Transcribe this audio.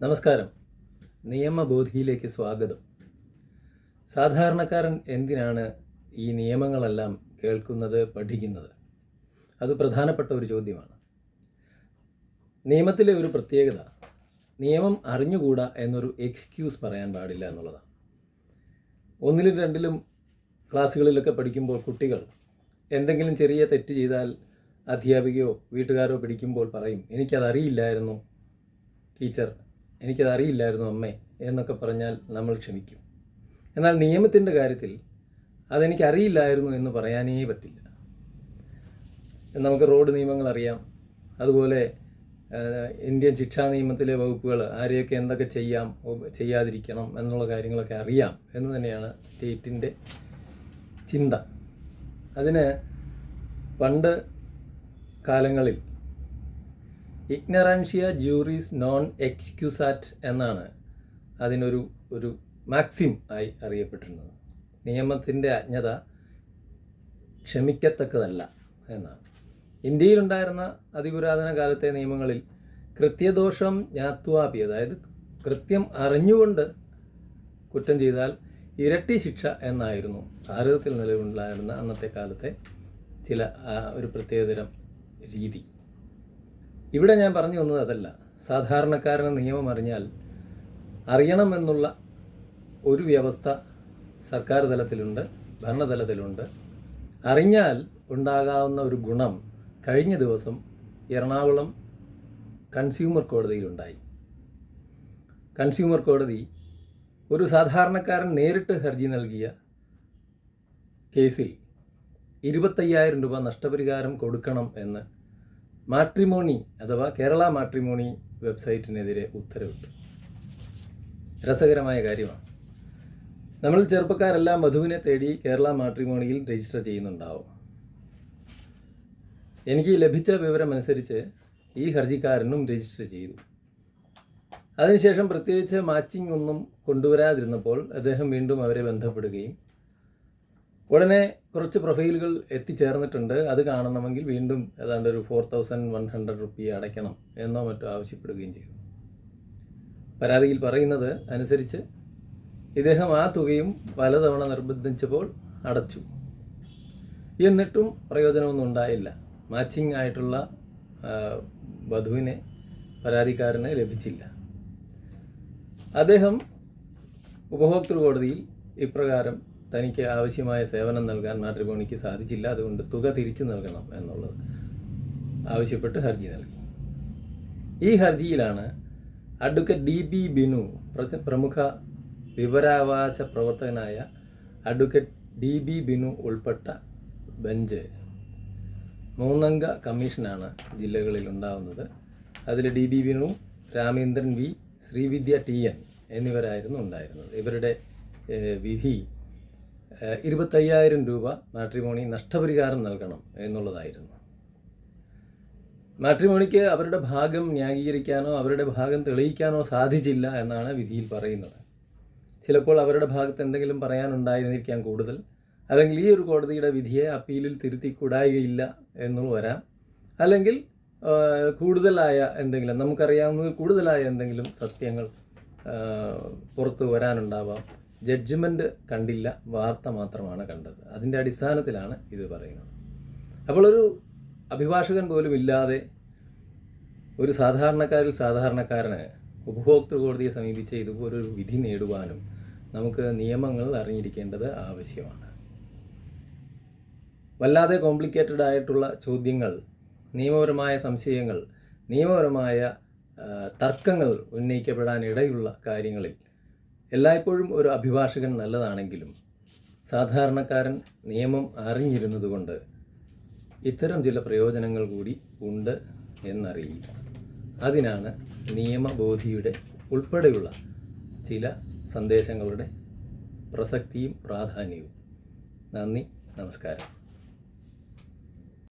നമസ്കാരം. നിയമബോധിയിലേക്ക് സ്വാഗതം. സാധാരണക്കാരൻ എന്തിനാണ് ഈ നിയമങ്ങളെല്ലാം കേൾക്കുന്നത് പഠിക്കുന്നത്? അത് പ്രധാനപ്പെട്ട ഒരു ചോദ്യമാണ്. നിയമത്തിലെ ഒരു പ്രത്യേകത നിയമം അറിഞ്ഞുകൂടാ എന്നൊരു എക്സ്ക്യൂസ് പറയാൻ പാടില്ല എന്നുള്ളതാണ്. ഒന്നിലും രണ്ടിലും ക്ലാസ്സുകളിലൊക്കെ പഠിക്കുമ്പോൾ കുട്ടികൾ എന്തെങ്കിലും ചെറിയ തെറ്റ് ചെയ്താൽ അധ്യാപികയോ വീട്ടുകാരോ പിടിക്കുമ്പോൾ പറയും എനിക്കതറിയില്ലായിരുന്നു ടീച്ചർ. എനിക്കത് അറിയില്ലായിരുന്നു അമ്മേ എന്നൊക്കെ പറഞ്ഞാൽ നമ്മൾ ക്ഷമിക്കും. എന്നാൽ നിയമത്തിന്റെ കാര്യത്തിൽ അതെനിക്കറിയില്ലായിരുന്നു എന്ന് പറയാനേ പറ്റില്ല. നമുക്ക് റോഡ് നിയമങ്ങൾ അറിയാം. അതുപോലെ ഇന്ത്യൻ ശിക്ഷാ നിയമത്തിലെ വകുപ്പുകൾ ആരെയൊക്കെ എന്തൊക്കെ ചെയ്യാം ചെയ്യാതിരിക്കണം എന്നുള്ള കാര്യങ്ങളൊക്കെ അറിയാം എന്ന് തന്നെയാണ് സ്റ്റേറ്റിന്റെ ചിന്ത. അതിന് പണ്ട് കാലങ്ങളിൽ ഇഗ്നറാൻഷ്യ ജൂറീസ് നോൺ എക്സ്ക്യൂസാറ്റ് എന്നാണ് അതിനൊരു ഒരു മാക്സിം ആയി അറിയപ്പെട്ടിരുന്നത്. നിയമത്തിന്റെ അജ്ഞത ക്ഷമിക്കത്തക്കതല്ല എന്നാണ്. ഇന്ത്യയിലുണ്ടായിരുന്ന അതിപുരാതന കാലത്തെ നിയമങ്ങളിൽ കൃത്യദോഷം ജ്ഞാത്വാപി അതായത് കൃത്യം അറിഞ്ഞുകൊണ്ട് കുറ്റം ചെയ്താൽ ഇരട്ടി ശിക്ഷ എന്നായിരുന്നു ഭാരതത്തിൽ നിലവിലുണ്ടായിരുന്ന അന്നത്തെ കാലത്തെ ചില ഒരു പ്രത്യേകതരം രീതി. ഇവിടെ ഞാൻ പറഞ്ഞു വന്നത് അതല്ല. സാധാരണക്കാരന് നിയമം അറിഞ്ഞാൽ അറിയണമെന്നുള്ള ഒരു വ്യവസ്ഥ സർക്കാർ തലത്തിലുണ്ട് ഭരണതലത്തിലുണ്ട്. അറിഞ്ഞാൽ ഉണ്ടാകാവുന്ന ഒരു ഗുണം കഴിഞ്ഞ ദിവസം എറണാകുളം കൺസ്യൂമർ കോടതിയിലുണ്ടായി. കൺസ്യൂമർ കോടതി ഒരു സാധാരണക്കാരൻ നേരിട്ട് ഹർജി നൽകിയ കേസിൽ ഇരുപത്തയ്യായിരം രൂപ നഷ്ടപരിഹാരം കൊടുക്കണം എന്ന് മാട്രിമോണി അഥവാ കേരള മാട്രിമോണി വെബ്സൈറ്റിനെതിരെ ഉത്തരവിട്ടു. രസകരമായ കാര്യമാണ്. നമ്മൾ ചെറുപ്പക്കാരെല്ലാം വധുവിനെ തേടി കേരള മാട്രിമോണിയിൽ രജിസ്റ്റർ ചെയ്യുന്നുണ്ടാവും. എനിക്ക് ലഭിച്ച വിവരമനുസരിച്ച് ഈ ഹർജിക്കാരനും രജിസ്റ്റർ ചെയ്തു. അതിനുശേഷം പ്രത്യേകിച്ച് മാച്ചിങ് ഒന്നും കൊണ്ടുവരാതിരുന്നപ്പോൾ അദ്ദേഹം വീണ്ടും അവരെ ബന്ധപ്പെടുകയും ഉടനെ കുറച്ച് പ്രൊഫൈലുകൾ എത്തിച്ചേർന്നിട്ടുണ്ട്. അത് കാണണമെങ്കിൽ വീണ്ടും ഏതാണ്ട് ഒരു four thousand one hundred rupee അടയ്ക്കണം എന്നോ മറ്റോ ആവശ്യപ്പെടുകയും ചെയ്തു പരാതിയിൽ പറയുന്നത് അനുസരിച്ച് ഇദ്ദേഹം ആ തുകയും പലതവണ നിർബന്ധിച്ചപ്പോൾ അടച്ചു. എന്നിട്ടും പ്രയോജനമൊന്നും ഉണ്ടായില്ല. മാച്ചിങ് ആയിട്ടുള്ള വധുവിനെ പരാതിക്കാരന് ലഭിച്ചില്ല. അദ്ദേഹം ഉപഭോക്തൃ കോടതിയിൽ ഇപ്രകാരം തനിക്ക് ആവശ്യമായ സേവനം നൽകാൻ മാട്രിമോണിക്ക് സാധിച്ചില്ല. അതുകൊണ്ട് തുക തിരിച്ചു നൽകണം എന്നുള്ളത് ആവശ്യപ്പെട്ട് ഹർജി നൽകി. ഈ ഹർജിയിലാണ് അഡ്വക്കേറ്റ് ഡി ബി ബിനു പ്രമുഖ വിവരാവകാശ പ്രവർത്തകനായ അഡ്വക്കേറ്റ് ഡി ബി ബിനു ഉൾപ്പെട്ട ബെഞ്ച് മൂന്നംഗ കമ്മീഷനാണ് ജില്ലകളിൽ ഉണ്ടാവുന്നത്. അതിൽ D B Binu Ramendran V Sreevidya T N എന്നിവരായിരുന്നു ഉണ്ടായിരുന്നത്. ഇവരുടെ വിധി ഇരുപത്തയ്യായിരം രൂപ മാട്രിമോണി നഷ്ടപരിഹാരം നൽകണം എന്നുള്ളതായിരുന്നു. മാട്രിമോണിക്ക് അവരുടെ ഭാഗം ന്യായീകരിക്കാനോ അവരുടെ ഭാഗം തെളിയിക്കാനോ സാധിച്ചില്ല എന്നാണ് വിധിയിൽ പറയുന്നത്. ചിലപ്പോൾ അവരുടെ ഭാഗത്ത് എന്തെങ്കിലും പറയാനുണ്ടായിരുന്നിരിക്കാം കൂടുതൽ. അല്ലെങ്കിൽ ഈ ഒരു കോടതിയുടെ വിധിയെ അപ്പീലിൽ തിരുത്തിക്കൂടായികയില്ല എന്നും വരാം. അല്ലെങ്കിൽ കൂടുതലായ എന്തെങ്കിലും നമുക്കറിയാവുന്ന കൂടുതലായ എന്തെങ്കിലും സത്യങ്ങൾ പുറത്തു വരാനുണ്ടാവാം. ജഡ്ജ്മെന്റ് കണ്ടില്ല വാർത്ത മാത്രമാണ് കണ്ടത്. അതിന്റെ അടിസ്ഥാനത്തിലാണ് ഇത് പറയുന്നത്. അപ്പോൾ ഒരു അഭിഭാഷകൻ പോലും ഇല്ലാതെ ഒരു സാധാരണക്കാരിൽ സാധാരണക്കാരന് ഉപഭോക്തൃ കോടതിയെ സമീപിച്ച് ഇതുപോലൊരു വിധി നേടുവാനും നമുക്ക് നിയമങ്ങൾ അറിഞ്ഞിരിക്കേണ്ടത് ആവശ്യമാണ്. വല്ലാതെ കോംപ്ലിക്കേറ്റഡ് ആയിട്ടുള്ള ചോദ്യങ്ങൾ നിയമപരമായ സംശയങ്ങൾ നിയമപരമായ തർക്കങ്ങൾ ഉന്നയിക്കപ്പെടാൻ ഇടയുള്ള കാര്യങ്ങളിൽ എല്ലായ്പ്പോഴും ഒരു അഭിഭാഷകൻ നല്ലതാണെങ്കിലും സാധാരണക്കാരൻ നിയമം അറിഞ്ഞിരുന്നതുകൊണ്ട് ഇത്തരം ചില പ്രയോജനങ്ങൾ കൂടി ഉണ്ട് എന്നറിയില്ല. അതിനാണ് നിയമബോധിയുടെ ഉൾപ്പെടെയുള്ള ചില സന്ദേശങ്ങളുടെ പ്രസക്തിയും പ്രാധാന്യവും. നന്ദി നമസ്കാരം.